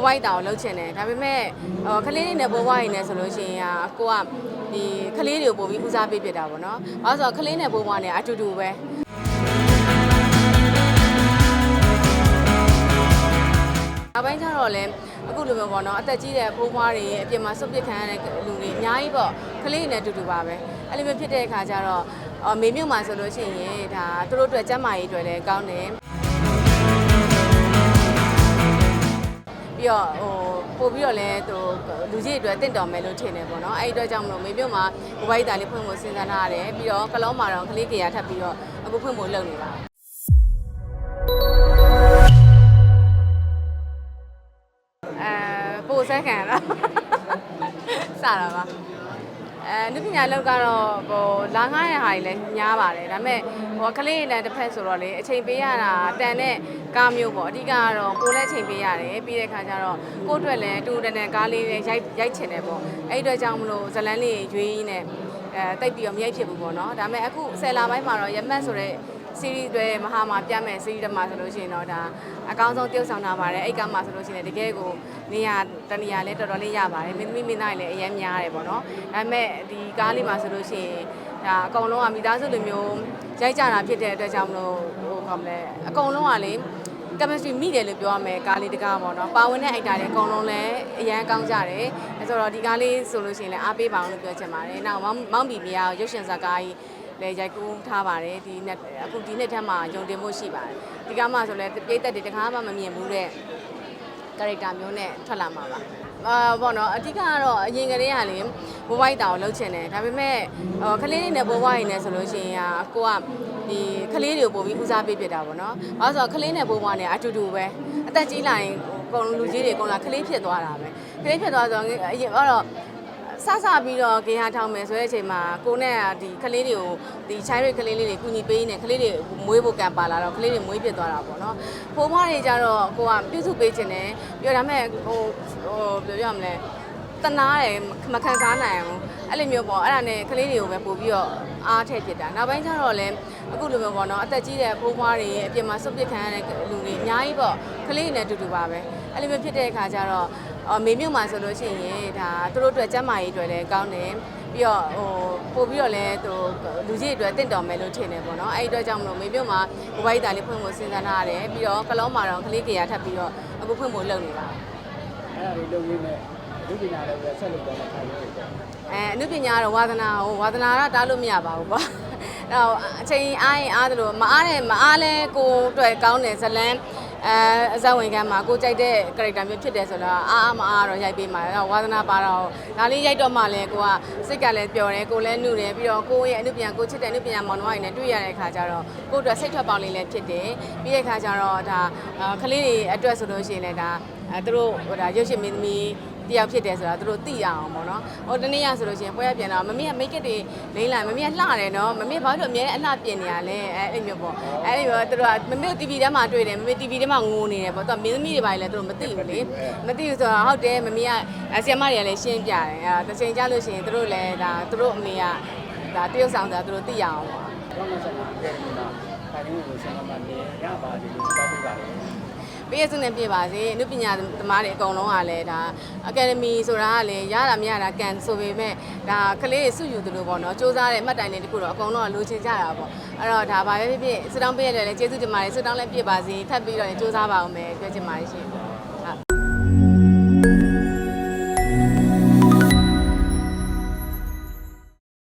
ဘဝိုက်တာကိုလှုပ်ချင်တယ်ဒါပေမဲ့ဟိုကလေးလေးနဲ့ဘဝိုက်နေဆိုလို့ရှိရင်อ่ะကိုကဒီကလေးတွေကိုပို့ပြီးဦးစားပေးဖြစ်တာပေါ့နော်ဘာလို့ဆိုတော့ကလေးနဲ့ဘဝနဲ့အတူတူပဲနောက်ပိုင်းကျတော့လည်းအခုလိုမျိုးပေါ့နော်အသက်ကြီးတဲ့ဖိုးမွားတွေအပြင်မှာစွန့်ပစ်ခံရတဲ့လူတွေအများကြီးပေါ့ကလေးတွေနဲ့အတူတူပါပဲအဲ့လိုမျိုးဖြစ်တဲ့အခါကျတော့အော်မေမြုပ်မှာဆိုလို့ရှိရင်ဒါသူတို့အတွက်ကျန်းမာရေးအတွက်လည်းကောင်းတယ် ပြီးတော့ဟိုပို့ပြီးတော့လည်းသူလူကြီးတွေအတွက်တင့်တော်မယ်လို့ထင်တယ်ပေါ့နော်အဲ့ဒီအတွက်ကြောင့်မလို့မေပြုတ်မှာဘဝိုက်တာလေးဖွင့်ဖို့စဉ်းစားထားရတယ်ပြီးတော့ကလောမှာတော့ကလေးကေရထပ်ပြီးတော့အခုဖွင့်ဖို့လုပ်နေတာအဲပို့ဆက်ခံရတာစတာပါ အဲနုပညာလောက်ကတော့ဟိုလာငားရဟာကြီးလည်းများပါတယ်ဒါပေမဲ့ဟိုကလေးနဲ့တစ်ဖက်ဆိုတော့လေအချိန်ပေးရတာတန်တဲ့ကားမျိုးပေါ့အဓိကကတော့ကိုယ်လည်းအချိန်ပေးရတယ်ပြီးတဲ့ခါကျတော့ကိုယ့်အတွက်လည်းတူတန်တန်ကားလေးလည်းရိုက်ရိုက်ချင်တယ်ပေါ့အဲ့ဒီအတွက်ကြောင့်မလို့ဇလန်းလေးရွေးရင်းနဲ့အဲတိတ်ပြီးတော့မရိုက်ဖြစ်ဘူးပေါ့နော်ဒါပေမဲ့အခုဆယ်လာပိုင်းမှာတော့ရမတ်ဆိုတဲ့ စီရီတွေမဟာမှာပြမယ်စီရီတမှာဆိုလို့ရှိရင်တော့ဒါအကောင်းဆုံးပြုတ်ဆောင်ထားပါတယ်အဲ့ကမှာဆိုလို့ရှိရင်တကယ်ကိုနေရာတနေရာလဲတော်တော်လေးရပါတယ်မင်းသမီးမင်းသားတွေလည်းအရင်များတယ်ပေါ့နော်ဒါပေမဲ့ဒီကားလေးမှာဆိုလို့ရှိရင်ဒါအကုန်လုံးကမိသားစုလိုမျိုးရိုက်ကြတာဖြစ်တဲ့အတွက်ကြောင့်မလို့ဟိုခေါမလဲအကုန်လုံးကလေ chemistry မိတယ်လို့ပြောရမယ်ကားလေးတကားပေါ့နော်ပါဝင်တဲ့ actor တွေအကုန်လုံးလည်းအရန်ကောင်းကြတယ်အဲဆိုတော့ဒီကားလေးဆိုလို့ရှိရင်လည်းအားပေးပါအောင်လို့ပြောချင်ပါတယ်နောက်မောင်မောင်ဘီမီယာရုပ်ရှင်ဇာတ်ကားကြီး လည်းရိုက်ကူးထားပါတယ်ဒီနှစ်အခုဒီနှစ်ထက်မှယုံတင်မှုရှိပါတယ်ဒီကားမှဆိုလည်းပြည့်သက်တွေတခါမှမမြင်ဘူးတဲ့ character မျိုးနဲ့ထွက်လာမှာပါအာပေါ့နော်အဓိကကတော့အရင်ကတည်းကလေဘဝိုက်တာကိုလှုပ်ချင်တယ်ဒါပေမဲ့ဟိုကလေးလေးနဲ့ဘဝိုက်နေဆိုလို့ရှိရင်อ่ะကိုကဒီကလေးတွေကိုပို့ပြီးဦးစားပေးဖြစ်တာပေါ့နော်ဘာလို့ဆိုတော့ကလေးနဲ့ဘဝနဲ့အတူတူပဲအသက်ကြီးလာရင်အကုန်လုံးလူကြီးတွေအကုန်လာကလေးဖြစ်သွားတာပဲကလေးဖြစ်သွားဆိုတော့အရင်ကတော့ စစပြီးတော့ဂေဟာထောင်မယ်ဆိုတဲ့အချိန်မှာကိုနဲ့ကဒီကလေးတွေကိုဒီချိုင်းရိတ်ကလေးလေးတွေကူညီပေးနေကလေးတွေမွေးဖို့ကံပါလာတော့ကလေးတွေမွေးဖြစ်သွားတာပေါ့နော်ဖိုးမွားတွေကြတော့ကိုကပြုစုပေးခြင်းနဲ့ပြောဒါမဲ့ဟိုဟိုဘယ်လိုပြောရမလဲတနာတယ်မခံစားနိုင်ဘူးအဲ့လိုမျိုးပေါ့အဲ့ဒါနဲ့ကလေးတွေကိုပဲပို့ပြီးတော့အားထည့်ဖြစ်တာနောက်ပိုင်းကျတော့လည်းအခုလိုမျိုးပေါ့နော်အသက်ကြီးတဲ့ဖိုးမွားတွေအပြင်မှာစွန့်ပစ်ခံရတဲ့လူတွေအများကြီးပေါ့ကလေးတွေနဲ့အတူတူပါပဲအဲ့လိုမျိုးဖြစ်တဲ့အခါကျတော့ အော်မေမြုပ်မှာဆိုလို့ရှိရင်ဒါသူတို့အတွက်ကျန်းမာရေးအတွက်လည်းကောင်းတယ်ပြီးတော့ဟိုပို့ပြီးတော့လည်းသူလူကြီးတွေအတွက်တင့်တော်မယ်လို့ထင်တယ်ပေါ့နော်အဲ့ဒီအတွက်ကြောင့်မလို့မေမြုပ်မှာဘဝိုက်တာလေးဖွင့်ဖို့စဉ်းစားထားရတယ်ပြီးတော့ကလောမှာတော့ကလေးကေရထပ်ပြီးတော့အခုဖွင့်ဖို့လုပ်နေတာအဲ့ဒါလေးလုပ်ရင်းနဲ့လူပညာလည်းပဲဆက်လုပ်တော့မှခိုင်းရတယ်အဲအနုပညာကတော့ဝါသနာဟိုဝါသနာကတားလို့မရပါဘူးကွာအဲ့တော့အချိန်အားရင်အားသလိုမအားတယ်မအားလဲကိုအတွက်ကောင်းတယ်ဇလန်း အဲအစဝင်ကမ်းမှာကိုကြိုက်တဲ့ character မျိုးဖြစ်တယ်ဆိုတော့အားအားမအားတော့ရိုက်ပေးမှာအဲ့တော့ဝါသနာပါတော့ဒါလေးရိုက်တော့မှလည်းကိုကစိတ်ကလည်းပျော်တယ်ကိုလည်းနှုတယ်ပြီးတော့ကိုရဲ့အနုပညာကိုချစ်တဲ့အနုပညာမောင်နှမတွေနဲ့တွေ့ရတဲ့အခါကျတော့ကိုအတွက်စိတ်ထွက်ပေါက်လေးလည်းဖြစ်တယ်ပြီးတဲ့အခါကျတော့ဒါကလေးတွေအတွက်ဆိုလို့ရှိရင်လည်းဒါအဲသူတို့ဟိုဒါရုပ်ရှင်မင်းသမီး တယောက်ဖြစ်တယ်ဆိုတာသူတို့သိရအောင်ပေါ့နော်။ဟိုတနေ့ရဆိုလို့ရှိရင်ပွဲရပြန်တော့မမေကမိတ်ကပ်တွေလိမ့်လာမမေကလှတယ်နော်မမေဘာလို့အမြဲအလှပြင်နေရလဲအဲအဲ့လိုမျိုးပေါ့။အဲ့ဒီမျိုးသူတို့ကမမေ TV ထဲမှာတွေ့တယ်မမေ TV ထဲမှာငိုနေတယ်ပေါ့။သူကမင်းသမီးတွေပါလေသူတို့မသိဘူးလေ။မသိဘူးဆိုတော့ဟုတ်တယ်မမေကဆီယမတွေကလည်းရှင်းပြတယ်။အဲတစ်ချိန်ကြာလို့ရှိရင်သူတို့လည်းဒါသူတို့အမေကဒါတရုတ်ဆောင်ဆိုတာသူတို့သိရအောင်ပေါ့။ဘာမှဆက်မှာပြည့်နေတာခိုင်းနေလို့ဆက်မှာနေရပါသေးလို့တောင်းပေးပါတယ် ပြည့်စုံနေပြပါစေအနုပညာသမားတွေအကုန်လုံးကလည်းဒါအကယ်ဒမီဆိုတာကလည်းရတာမရတာကန်ဆိုပေမဲ့ဒါကလေးတွေစုယူသလိုပေါ့နော်စူးစမ်းတဲ့မှတ်တိုင်တွေတခုတော့အကုန်လုံးကလိုချင်ကြတာပေါ့အဲ့တော့ဒါပါပဲဖြစ်ဖြစ်စတောင်းပေးရတယ်လည်းကျေးဇူးတင်ပါတယ်စတောင်းလည်းပြပါစေထပ်ပြီးတော့လည်းစူးစမ်းပါအောင်မယ်ပြောချင်ပါတယ်ရှင်